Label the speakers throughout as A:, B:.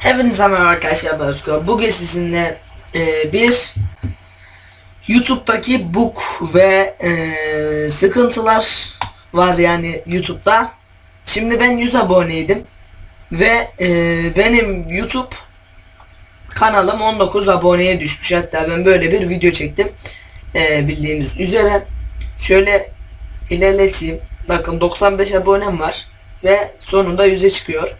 A: Hepinize merhaba arkadaşlar ben Özgür. Bugün sizinle e, bir YouTube'daki bug ve e, sıkıntılar var yani YouTube'da. Şimdi ben 100 aboneydim ve e, benim YouTube kanalım 19 aboneye düşmüş. Hatta ben böyle bir video çektim. E, bildiğiniz üzere şöyle ilerleteyim. Bakın 95 abonem var ve sonunda 100'e çıkıyor.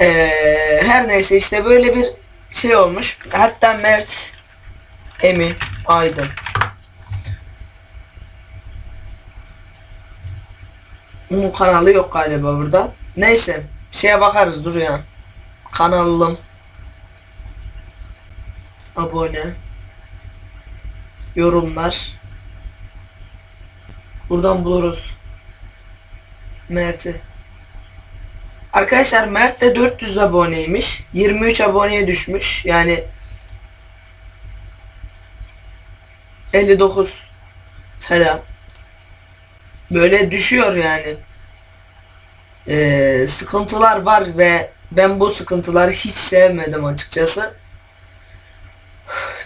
A: Ee, her neyse işte böyle bir şey olmuş. Hatta Mert Emin Aydın Onun kanalı yok galiba burada. Neyse şeye bakarız dur ya. Kanalım abone yorumlar buradan buluruz Mert'i Arkadaşlar Mert de 400 aboneymiş. 23 aboneye düşmüş. Yani 59 falan. Böyle düşüyor yani. Ee, sıkıntılar var ve ben bu sıkıntıları hiç sevmedim açıkçası.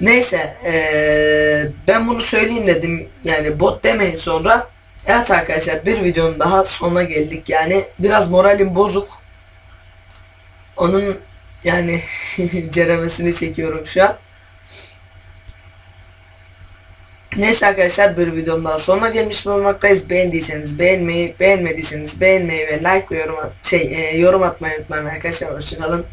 A: Neyse ee, ben bunu söyleyeyim dedim yani bot demeyin sonra Evet arkadaşlar bir videonun daha sonuna geldik yani biraz moralim bozuk onun yani ceremesini çekiyorum şu an Neyse arkadaşlar bir videonun daha sonuna gelmiş bulunmaktayız. Beğendiyseniz beğenmeyi, beğenmediyseniz beğenmeyi ve like ve yorum at- şey e, yorum atmayı unutmayın arkadaşlar. Hoşçakalın.